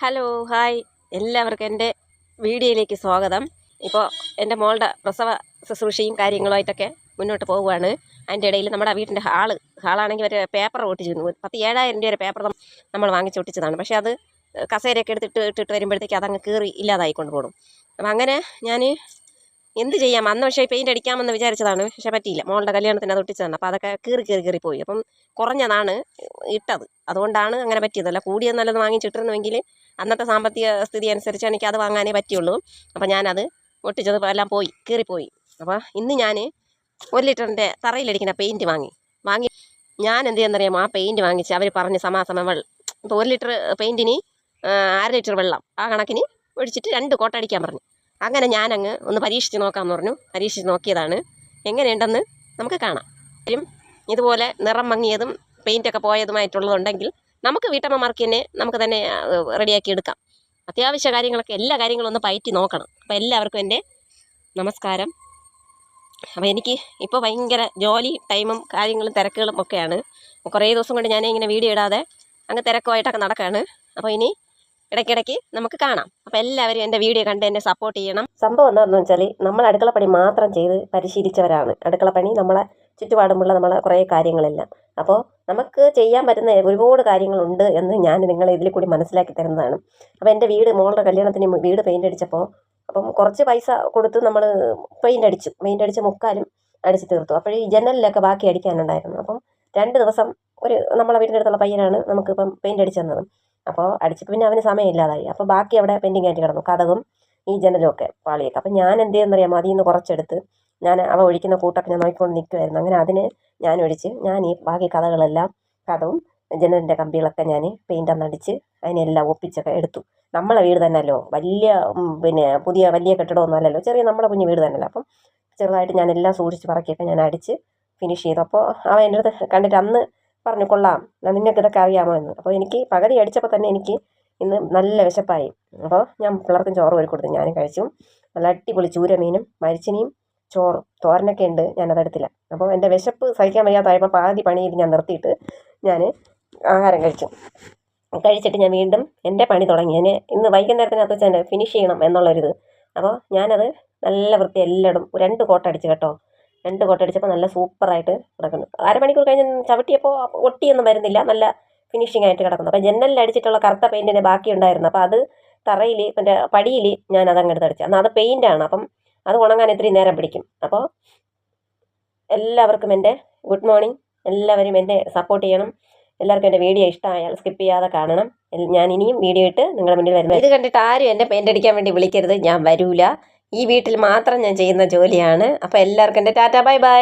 Hello hi. എല്ലാവർക്കും എന്റെ വീഡിയോയിലേക്ക് സ്വാഗതം. ഇപ്പോൾ എന്റെ മോളുടെ പ്രസവ ശുശ്രൂഷയും കാര്യങ്ങളുമായിട്ടൊക്കെ മുന്നോട്ട് പോവുകയാണ്. അതിന്റെ ഇടയിൽ നമ്മുടെ വീട്ടിന്റെ ഹാൾ ഹാളാണെങ്കിൽ ഒരു പേപ്പർ ഒട്ടിച്ചിരുന്നു പത്ത് ഏഴായിരം രൂപ പേപ്പർ നമ്മൾ വാങ്ങിച്ച് ഒട്ടിച്ചതാണ്. പക്ഷേ അത് കസേരയൊക്കെ എടുത്തിട്ട് ഇട്ടിട്ട് വരുമ്പോഴത്തേക്ക് അതങ്ങ് കീറി ഇല്ലാതായിക്കൊണ്ട് പോകും അപ്പം അങ്ങനെ ഞാൻ എന്ത് ചെയ്യാം? അന്ന് പക്ഷേ പെയിന്റ് അടിക്കാമെന്ന് വിചാരിച്ചതാണ്. പക്ഷേ പറ്റിയില്ല. മോളുടെ കല്യാണത്തിന് അത് ഒട്ടിച്ചതാണ്. അപ്പോൾ അതൊക്കെ കീറി കീറി കീറി പോയി. അപ്പം കുറഞ്ഞതാണ് ഇട്ടത്. അതുകൊണ്ടാണ് അങ്ങനെ പറ്റിയതല്ല കൂടിയത് നല്ലത് വാങ്ങിച്ചിട്ടിരുന്നുവെങ്കിൽ അന്നത്തെ സാമ്പത്തിക സ്ഥിതി അനുസരിച്ച് എനിക്ക് അത് വാങ്ങാനേ പറ്റുള്ളൂ അപ്പോൾ ഞാനത് ഒട്ടിച്ചത് എല്ലാം പോയി കീറിപ്പോയി. അപ്പോൾ ഇന്ന് ഞാൻ ഒരു ലിറ്ററിന്റെ തറയിലടിക്കുന്ന പെയിന്റ് വാങ്ങി. വാങ്ങി ഞാൻ എന്ത് ചെയ്യുന്നറിയാമോ? ആ പെയിന്റ് വാങ്ങിച്ച് അവർ പറഞ്ഞ് സമാസമം വെള്ളം. ഇപ്പോൾ ഒരു ലിറ്റർ പെയിന്റിന് അര ലിറ്റർ വെള്ളം. ആ കണക്കിന് ഒഴിച്ചിട്ട് രണ്ട് കോട്ട അടിക്കാൻ പറഞ്ഞു. അങ്ങനെ ഞാനങ്ങ് ഒന്ന് പരീക്ഷിച്ച് നോക്കാമെന്ന് പറഞ്ഞു. പരീക്ഷിച്ച് നോക്കിയതാണ്. എങ്ങനെയുണ്ടെന്ന് നമുക്ക് കാണാം. ഇതുപോലെ നിറം മങ്ങിയതും പെയിന്റൊക്കെ പോയതുമായിട്ടുള്ളതുണ്ടെങ്കിൽ നമുക്ക് വീട്ടമ്മമാർക്ക് തന്നെ നമുക്ക് തന്നെ റെഡിയാക്കി എടുക്കാം. അത്യാവശ്യ കാര്യങ്ങളൊക്കെ എല്ലാ കാര്യങ്ങളും ഒന്ന് പയറ്റി നോക്കണം. അപ്പോൾ എല്ലാവർക്കും എന്റെ നമസ്കാരം. അപ്പോൾ എനിക്ക് ഇപ്പോൾ ഭയങ്കര ജോലി ടൈമും കാര്യങ്ങളും തിരക്കുകളും ഒക്കെയാണ്. കുറേ ദിവസം കൊണ്ട് ഞാൻ ഇങ്ങനെ വീഡിയോ ഇടാതെ അങ്ങ് തിരക്കുമായിട്ടൊക്കെ നടക്കുകയാണ് അപ്പോൾ ഇനി ഇടയ്ക്കിടയ്ക്ക് നമുക്ക് കാണാം. അപ്പോൾ എല്ലാവരും എന്റെ വീഡിയോ കണ്ട് എന്നെ സപ്പോർട്ട് ചെയ്യണം. സംഭവം എന്താണെന്ന് വെച്ചാൽ നമ്മൾ അടുക്കളപ്പണി മാത്രം ചെയ്ത് പരിശീലിച്ചവരാണ്. അടുക്കളപ്പണി നമ്മളെ ചുറ്റുപാടുമുള്ള നമ്മളെ കുറേ കാര്യങ്ങളെല്ലാം. അപ്പോൾ നമുക്ക് ചെയ്യാൻ പറ്റുന്ന ഒരുപാട് കാര്യങ്ങളുണ്ട് എന്ന് ഞാൻ നിങ്ങളെ ഇതിൽ കൂടി മനസ്സിലാക്കി തരുന്നതാണ്. അപ്പോൾ എന്റെ വീട് മോളുടെ കല്യാണത്തിന് വീട് പെയിന്റ് അടിച്ചപ്പോൾ അപ്പം കുറച്ച് പൈസ കൊടുത്ത് നമ്മൾ പെയിന്റ് അടിച്ചു. പെയിന്റ് അടിച്ച് മുക്കാലും അടിച്ച് തീർത്തു. അപ്പോൾ ഈ ജനലിലൊക്കെ ബാക്കി അടിക്കാനുണ്ടായിരുന്നു. അപ്പം രണ്ട് ദിവസം ഒരു നമ്മളെ വീടിന്റെ അടുത്തുള്ള പയ്യനാണ് നമുക്കിപ്പം പെയിന്റ് അടിച്ചു തന്നത്. അപ്പോൾ അടിച്ചപ്പോൾ പിന്നെ അവന് സമയമില്ലാതായി. അപ്പോൾ ബാക്കി അവിടെ പെയിന്റിങ് ആയിട്ട് കിടന്നു. കഥകും ഈ ജനലും ഒക്കെ പാളിയൊക്കെ. അപ്പം ഞാൻ എന്ത് ചെയ്യുന്നറിയാമോ അതിൽ നിന്ന് കുറച്ചെടുത്ത് ഞാൻ അവ ഒഴിക്കുന്ന കൂട്ടൊക്കെ ഞാൻ നോക്കിക്കൊണ്ട് നിൽക്കുമായിരുന്നു അങ്ങനെ അതിന് ഞാൻ ഒഴിച്ച് ഞാൻ ഈ ബാക്കി കഥകളെല്ലാം കഥവും ജനലിന്റെ കമ്പികളൊക്കെ ഞാൻ പെയിന്റ് അന്നടിച്ച് അതിനെല്ലാം ഒപ്പിച്ചൊക്കെ എടുത്തു. നമ്മളെ വീട് തന്നെയല്ലോ. വലിയ പിന്നെ പുതിയ വലിയ കെട്ടിടമൊന്നും അല്ലല്ലോ. ചെറിയ നമ്മുടെ കുഞ്ഞു വീട് തന്നെയല്ലോ. അപ്പം ചെറുതായിട്ട് ഞാൻ എല്ലാം സൂക്ഷിച്ച് പറക്കിയൊക്കെ ഞാൻ അടിച്ച് ഫിനിഷ് ചെയ്തു. അപ്പോൾ അവൻ എന്റെ അടുത്ത് കണ്ടിട്ട് അന്ന് പറഞ്ഞു കൊള്ളാം. നിങ്ങൾക്ക് ഇതൊക്കെ അറിയാമോ? എന്ന്. അപ്പോൾ എനിക്ക് പകുതി അടിച്ചപ്പോൾ തന്നെ എനിക്ക് ഇന്ന് നല്ല വിശപ്പായി. അപ്പോൾ ഞാൻ പിള്ളേർക്കും ചോറ് ഒരു കൊടുത്തു. ഞാനും കഴിച്ചു. നല്ല അടിപൊളി ചൂരമീനും മരിച്ചിനിയും ചോറും തോരനൊക്കെ ഉണ്ട് ഞാനതെടുത്തില്ല അപ്പോൾ എന്റെ വിശപ്പ് സഹിക്കാൻ വയ്യാതായപ്പോൾ പാതി പണിയിൽ ഞാൻ നിർത്തിയിട്ട് ഞാൻ ആഹാരം കഴിച്ചു. കഴിച്ചിട്ട് ഞാൻ വീണ്ടും എന്റെ പണി തുടങ്ങി. ഞാൻ ഇന്ന് വൈകുന്നേരത്തിനകത്ത് വെച്ച് ഫിനിഷ് ചെയ്യണം എന്നുള്ളൊരിത്. അപ്പോൾ ഞാനത് നല്ല വൃത്തി എല്ലായിടും രണ്ട് കോട്ട അടിച്ചു കേട്ടോ. രണ്ട് കോട്ട അടിച്ചപ്പോൾ നല്ല സൂപ്പറായിട്ട് കിടക്കുന്നു. അരമണിക്കൂർ കഴിഞ്ഞ് ചവിട്ടിയപ്പോൾ ഒട്ടിയൊന്നും വരുന്നില്ല. നല്ല ഫിനിഷിംഗ് ആയിട്ട് കിടക്കുന്നു. അപ്പോൾ ജനലിൽ അടിച്ചിട്ടുള്ള കറുത്ത പെയിന്റിന്റെ ബാക്കി ഉണ്ടായിരുന്നു. അപ്പോൾ അത് തറയിൽ മറ്റേ പടിയിൽ ഞാൻ അതങ്ങ് എടുത്തടിച്ചു എന്നാൽ അത് പെയിന്റാണ് അപ്പം അത് ഉണങ്ങാൻ ഇത്രയും നേരം പിടിക്കും. അപ്പോൾ എല്ലാവർക്കും എന്റെ ഗുഡ് മോർണിംഗ്. എല്ലാവരും എന്റെ സപ്പോർട്ട് ചെയ്യണം. എല്ലാവർക്കും എന്റെ വീഡിയോ ഇഷ്ടമായാൽ സ്കിപ്പ് ചെയ്യാതെ കാണണം. ഞാൻ ഇനിയും വീഡിയോ ഇട്ട് നിങ്ങളുടെ മുന്നിൽ വരുന്നത്. ഇത് കണ്ടിട്ട് ആരും എന്റെ പെയിന്റ് അടിക്കാൻ വേണ്ടി വിളിക്കരുത്. ഞാൻ വരൂല. ഈ വീട്ടിൽ മാത്രം ഞാൻ ചെയ്യുന്ന ജോലിയാണ്. അപ്പോൾ എല്ലാവർക്കും എന്റെ ടാറ്റ ബൈ ബൈ.